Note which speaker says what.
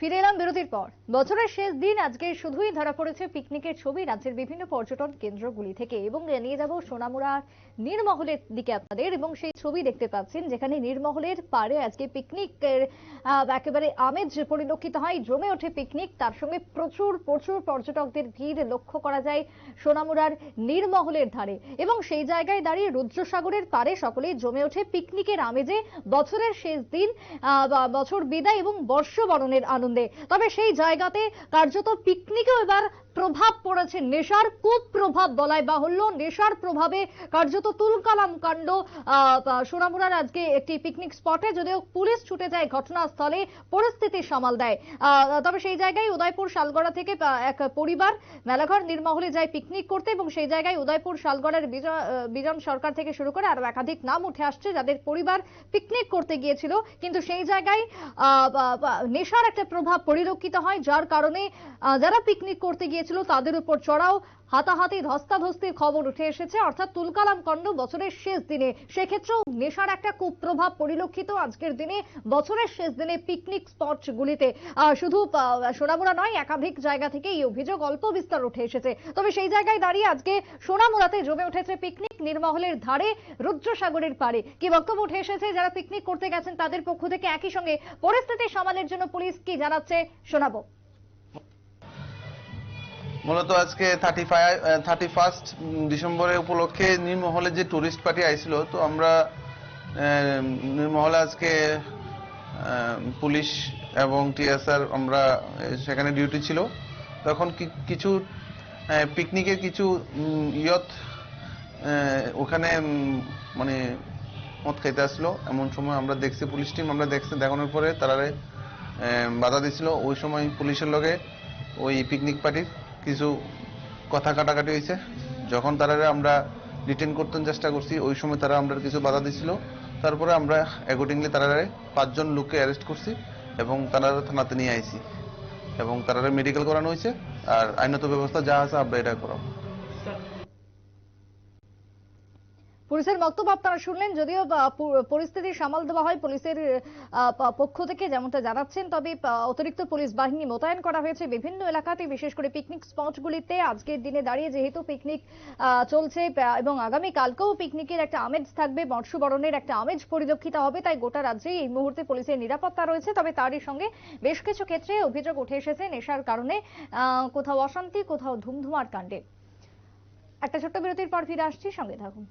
Speaker 1: ফিরে এলাম বিরতির পর। বছরের শেষ দিন, আজকে শুধুই ধরা পড়েছে পিকনিকের ছবি, রাজ্যের বিভিন্ন পর্যটন কেন্দ্রগুলি থেকে। এবং নিয়ে যাব সোনামুড়ার নীরমহলের দিকে আপনাদের। এবং সেই ছবি দেখতে পাচ্ছেন, যেখানে নীরমহলের পাড়ে আজকে পিকনিকের একেবারে আমেজ পরিলক্ষিত হয়। জমে ওঠে পিকনিক, তার সঙ্গে প্রচুর প্রচুর পর্যটকদের ভিড় লক্ষ্য করা যায় সোনামুড়ার নীরমহলের ধারে। এবং সেই জায়গায় দাঁড়িয়ে রুদ্রসাগরের পাড়ে সকলেই জমে ওঠে পিকনিকের আমেজে। বছরের শেষ দিন বছর বিদায় এবং বর্ষবরণের আনন্দে তবে সেই জায়গাতে কার্যত পিকনিকেও এবার প্রভাব পড়েছে নেশার কুপ্রভাব বলাই বাহুল্য। নেশার প্রভাবে কার্যত তুলকালাম কাণ্ড সোনামুড়ার আজকে একটি পিকনিক স্পটে যদিও পুলিশ ছুটে যায় ঘটনাস্থলে, পরিস্থিতি সামাল দেয়। তবে সেই জায়গায় উদয়পুর শালগড়া থেকে এক পরিবার মেলাঘর নির্মহলে যায় পিকনিক করতে এবং সেই জায়গায় উদয়পুর শালগড়ের বিজন সরকার থেকে শুরু করে আরও একাধিক নাম উঠে আসছে যাদের পরিবার পিকনিক করতে গিয়েছিল। কিন্তু সেই জায়গায় নেশার একটা প্রভাব পরিলক্ষিত হয়, যার কারণে যারা পিকনিক করতে গিয়েছিল তাদের উপর চড়াও, হাতাহাতি, ধস্তাধস্তির খবর উঠে এসেছে। অর্থাৎ তুলকালাম কাণ্ড বছরের শেষ দিনে। সেক্ষেত্রেও নেশার একটা কুপ্রভাব পরিলক্ষিত আজকের দিনে, বছরের শেষ দিনে পিকনিক স্পটগুলিতে। শুধু সোনামুড়া নয়, একাধিক জায়গা থেকে এই অভিযোগ অল্প বিস্তার উঠে এসেছে। তবে সেই জায়গায় দাঁড়িয়ে আজকে সোনামুড়াতে জমে উঠেছে পিকনিক নির্মহলের ধারে, রুদ্রসাগরের পাড়ে। কি বক্তব্য উঠে এসেছে? যারা পিকনিক করতে গেছেন তাদের পক্ষ থেকে একই সঙ্গে পরিস্থিতি সামালের জন্য পুলিশ কি জানাচ্ছে, শোনাবো।
Speaker 2: মূলত আজকে থার্টি ফাইভ থার্টি ফার্স্ট ডিসেম্বরে উপলক্ষে নির্মহলে যে টুরিস্ট পার্টি আইছিল, তো আমরা নির্মহলে আজকে পুলিশ এবং টিএসআর আমরা সেখানে ডিউটি ছিল। তখন কিছু পিকনিকের কিছু ইয়ত ওখানে মানে মদ খাইতে আসলো এমন সময় আমরা দেখছি, পুলিশ টিম আমরা দেখছি, দেখানোর পরে তারা বাধা দিছিল। ওই সময় পুলিশের লগে ওই পিকনিক পার্টির কিছু কথা কাটাকাটি হয়েছে। যখন তারা আমরা রিটেন করতে চেষ্টা করছি, ওই সময় তারা আমরা কিছু বাধা দিছিল। তারপরে আমরা অ্যাকর্ডিংলি তারা পাঁচজন লোককে অ্যারেস্ট করছি এবং তারা থানাতে নিয়ে আইছি। এবং তারা মেডিকেল করানো হয়েছে। আর আইনত ব্যবস্থা যা আছে আমরা এটা করাবো।
Speaker 1: পুলিশের বক্তব্য আপনারা শুনলেন, যদিও পরিস্থিতি সামাল দেওয়া হয় পুলিশের পক্ষ থেকে যেমনটা জানাচ্ছেন, তবে অতিরিক্ত পুলিশ বাহিনী মোতায়েন করা হয়েছে বিভিন্ন এলাকাতে, বিশেষ করে পিকনিক স্পটগুলিতে। আজকের দিনে দাঁড়িয়ে যেহেতু পিকনিক চলছে এবং আগামী কালকেও পিকনিকের একটা আমেজ থাকবে, বর্ষবরণের একটা আমেজ পরিলক্ষিত হবে, তাই গোটা রাজ্যে এই মুহূর্তে পুলিশের নিরাপত্তা রয়েছে। তবে তারই সঙ্গে বেশ কিছু ক্ষেত্রে অভিযোগ উঠে এসেছে নেশার কারণে কোথাও অশান্তি, কোথাও ধুমধুমার কাণ্ডে। একটা ছোট্ট বিরতির পর ফিরে আসছি, সঙ্গে থাকুন।